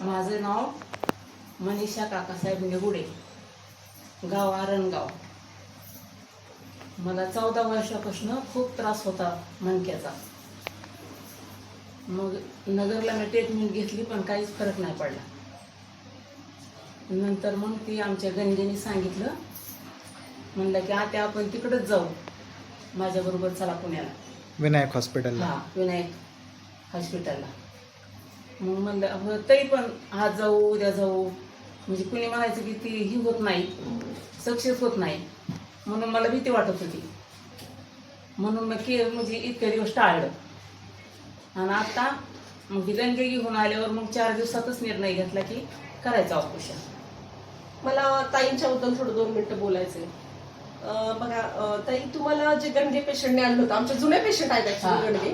माझं नाव मनीषा काकासाहेब निगुडे. गाव आरणगाव. मला चौदा वर्षापासून खूप त्रास होता मणक्याचा. मग नगरला मी ट्रीटमेंट घेतली पण काहीच फरक नाही पडला. नंतर मग ती आमच्या गंगेने सांगितलं म्हणलं की आता आपण तिकडंच जाऊ. माझ्याबरोबर चला पुण्याला. विनायक हॉस्पिटलला हा विनायक हॉस्पिटलला मग म्हणलं तरी पण आज जाऊ उद्या जाऊ. म्हणजे कुणी म्हणायचं की ती ही होत नाही सक्सेस होत नाही. म्हणून मला भीती वाटत होती. म्हणून मग के म्हणजे इतक्या दिवस टाळलं. आणि आता मग ती घेऊन आल्यावर मग चार दिवसातच निर्णय घेतला की करायचं ऑपरेशन. मला ताईंच्या बद्दल थोडं दोन मिनिटं बोलायचंय. बघा ताई तुम्हाला जे गणगे पेशंटने आणलं होतं आमचे जुने पेशंट आहेत गणगे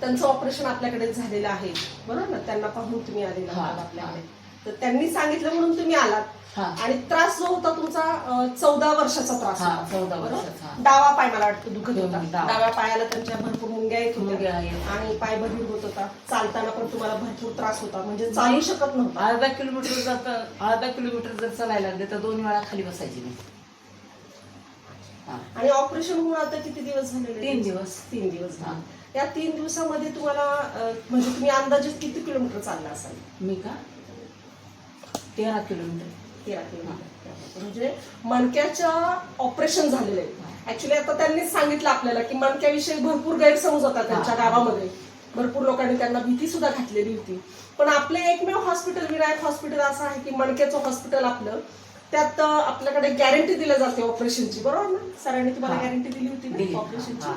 त्यांचं ऑपरेशन आपल्याकडे झालेलं आहे. बरोबर? ना त्यांना पाहून तुम्ही आलेला हा, आहात आपल्याकडे. तर त्यांनी सांगितलं म्हणून तुम्ही आलात. हा. आणि त्रास जो होता तुमचा चौदा वर्षाचा त्रास हा, होता. 14 बरोबर? वर्षाचा, हा. डावा पाय मला वाटतं दुखत होता. डावा. डाव्या पायाला त्यांच्या भरपूर मुंग्या येत मुंग्या होत्या. आणि पाय बधीर होत होता. चालताना पण तुम्हाला भरपूर त्रास होता. म्हणजे चालू शकत नव्हता. अर्धा किलोमीटर जात अर्धा किलोमीटर जर चालायला लागले तर दोन वेळा खाली बसायची मी हा. आणि ऑपरेशन होऊन आता किती दिवस झाले तीन दिवस. तीन दिवस. झाले या तीन दिवसामध्ये तुम्हाला म्हणजे तुम्ही अंदाजे किती किलोमीटर चालला असाल? मी का? तेरा किलोमीटर. तेरा किलोमीटर. म्हणजे मणक्याच्या ऑपरेशन झालेलं आहे ऍक्च्युली आता त्यांनीच सांगितलं आपल्याला की मणक्याविषयी भरपूर गैरसमज होता त्यांच्या. गावामध्ये. भरपूर लोकांनी त्यांना भीती सुद्धा घातलेली होती. पण आपलं एकमेव हॉस्पिटल विनायक हॉस्पिटल असं आहे की मणक्याचं हॉस्पिटल आपलं. त्यात आपल्याकडे गॅरंटी दिली जाते ऑपरेशनची बरोबर ना सरांनी तुम्हाला. गॅरंटी दिली होती. ना. ऑपरेशनची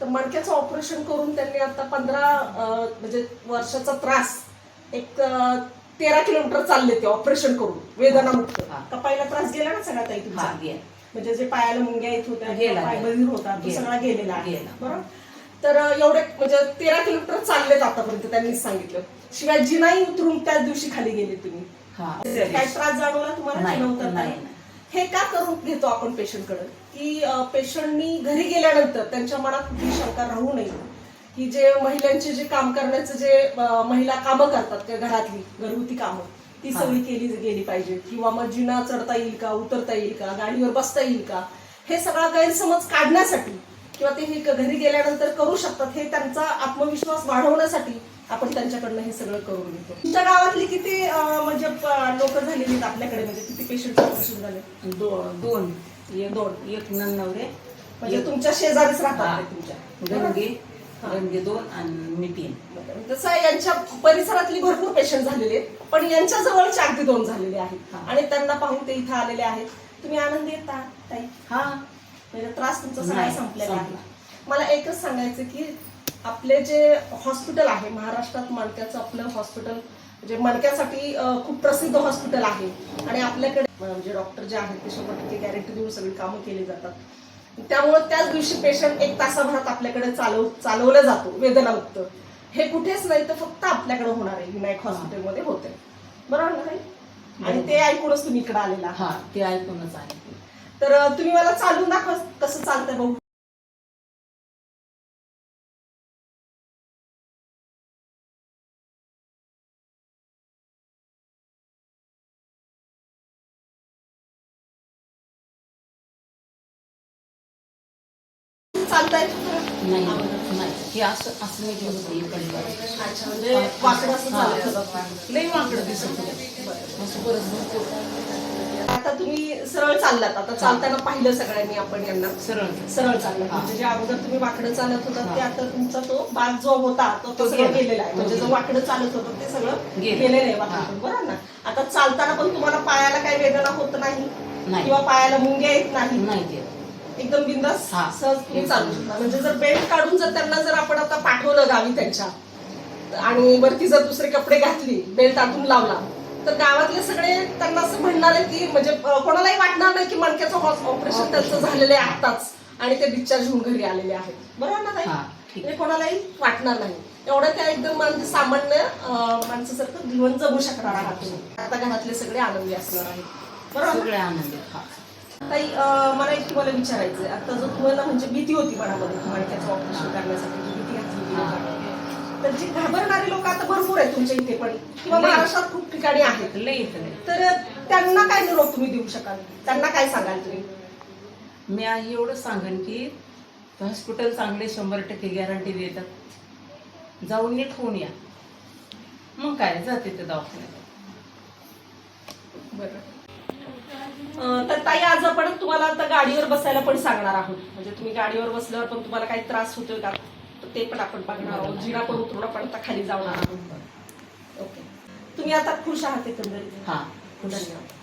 तर मणक्याचं ऑपरेशन करून त्यांनी आता पंधरा म्हणजे वर्षाचा त्रास एक तेरा किलोमीटर चालले ते ऑपरेशन करून वेदनामुक्त हा. का पहिला त्रास गेला ना सगळा ताई तुमचा म्हणजे जे पायाला मुंग्या येत होत्या होता तो. सगळा गेलेला आहे. बरोबर तर एवढे म्हणजे तेरा किलोमीटर चाललेत आतापर्यंत त्यांनी सांगितलं शिवाय जिनाई उतरून त्याच दिवशी खाली गेले तुम्ही काय त्रास जाणवला तुम्हाला नाही. हे का करून घेतो आपण पेशंटकडे? की पेशंटनी घरी गेल्यानंतर त्यांच्या मनात कुठली शंका राहू नये. की जे महिलांचे जे काम करण्याचं जे महिला कामं करतात त्या घरातली घरगुती कामं ती. सगळी केली गेली पाहिजे. किंवा मग जिना चढता येईल का उतरता येईल का गाडीवर बसता येईल का हे सगळा गैरसमज काढण्यासाठी किंवा ते हे घरी गेल्यानंतर करू शकतात हे त्यांचा आत्मविश्वास वाढवण्यासाठी आपण त्यांच्याकडनं हे सगळं करून घेतो. तुमच्या गावातली किती म्हणजे लोक झालेली आहेत आपल्याकडे? म्हणजे किती पेशंट ऑपरेशन झाले? दो- दोन. एक दोन. एक नन्नवरे म्हणजे तुमच्या शेजारीच. राहतात ते तुमच्या. गंगे. गंगे दोन आणि मी तीन तसं यांच्या परिसरातली भरपूर पेशंट झालेले आहेत पण यांच्या जवळचे अगदी दोन झालेले आहेत. आणि त्यांना पाहून ते इथं आलेले आहेत. तुम्ही आनंदी येत ताई? हा. म्हणजे त्रास तुमचा सगळा संपलेला. मला एकच सांगायचं की आपले जे हॉस्पिटल आहे महाराष्ट्रात मणक्याचं आपलं हॉस्पिटल म्हणजे मणक्यासाठी खूप प्रसिद्ध हॉस्पिटल आहे. आणि आपल्याकडे म्हणजे डॉक्टर जे आहेत ते शंभर टक्के गॅरंटी देऊन सगळी कामं केली जातात. त्यामुळे त्याच दिवशी पेशंट एक तासाभरात आपल्याकडे चालव चालवलं जातो वेदनामुक्त. हे कुठेच नाही तर फक्त आपल्याकडे होणार आहे विनायक हॉस्पिटलमध्ये होते बरोबर ना? आणि ते ऐकूनच तुम्ही इकडे आलेला. हा ते ऐकूनच आहे तर तुम्ही मला चालून दाखवा कसं चालतंय बघू. नाही नाही. हे असं असं नाही अच्छा म्हणजे वाकडं असं. चालत होतं. लई वाकडं दिसत असं बरंच आता तुम्ही सरळ चाललात. आता चालताना पाहिलं सगळ्यांनी आपण यांना. सरळ. सरळ चाललात. हा. म्हणजे जे अगोदर तुम्ही वाकडं चालत होता. ते आता तुमचा तो भाग जो होता तो सगळं गेला. गेलेला आहे. म्हणजे जो. वाकडं चालत होतं ते सगळं गेलं. गेलेलं आहे. वाकडं. बरोबर ना? आता चालताना पण तुम्हाला पायाला काही वेदना होत नाही? किंवा पायाला मुंग्या येत नाही एकदम बिंदास. सहज तुम्ही चालू शकता. म्हणजे जर बेल्ट काढून जर त्यांना जर आपण आता पाठवलं गावी त्यांच्या आणि वरती जर दुसरे कपडे घातली बेल्ट आतून लावला तर गावातले सगळे त्यांना असं म्हणणार आहे की म्हणजे कोणालाही वाटणार नाही की मणक्याचं ऑपरेशन त्यांचं झालेलं आहे आताच आणि ते डिस्चार्ज होऊन घरी आलेले आहेत. बरोबर ना ताई? हा. म्हणजे कोणालाही वाटणार नाही. एवढं त्या एकदम म्हणजे सामान्य माणसासारखं जीवन जगू शकणार आहात तुम्ही. आता घरातले सगळे आनंदी असणार आहेत. बरोबर आनंदी ताई मला एक तुम्हाला विचारायचं आता जो तुम्हाला म्हणजे भीती होती मनामध्ये मणक्याचं ऑपरेशन करण्यासाठी भीती घातली होती तर जी घाबरणारी लोक आता भरपूर आहेत तुमच्या इथे पण किंवा. महाराष्ट्रात खूप ठिकाणी आहेत. लई इथं. तर त्यांना काय निरोप तुम्ही देऊ शकाल? त्यांना काय सांगाल तुम्ही? मी आज एवढं सांगेन की हॉस्पिटल चांगले शंभर टक्के गॅरंटी देतात. जाऊन नीट होऊन या. मग काय जाते ते दवाखान्यात. अं, तर ताई आज आपण तुम्हाला आता गाडीवर बसायला पण सांगणार आहोत. म्हणजे तुम्ही गाडीवर बसल्यावर पण तुम्हाला काही त्रास होतोय का? ते पण आपण बघणार आहोत. जिना पण उतरून आपण आता खाली जाणार आहोत. ओके. तुम्ही आता खुश आहात एकंदरीत? हा धन्यवाद.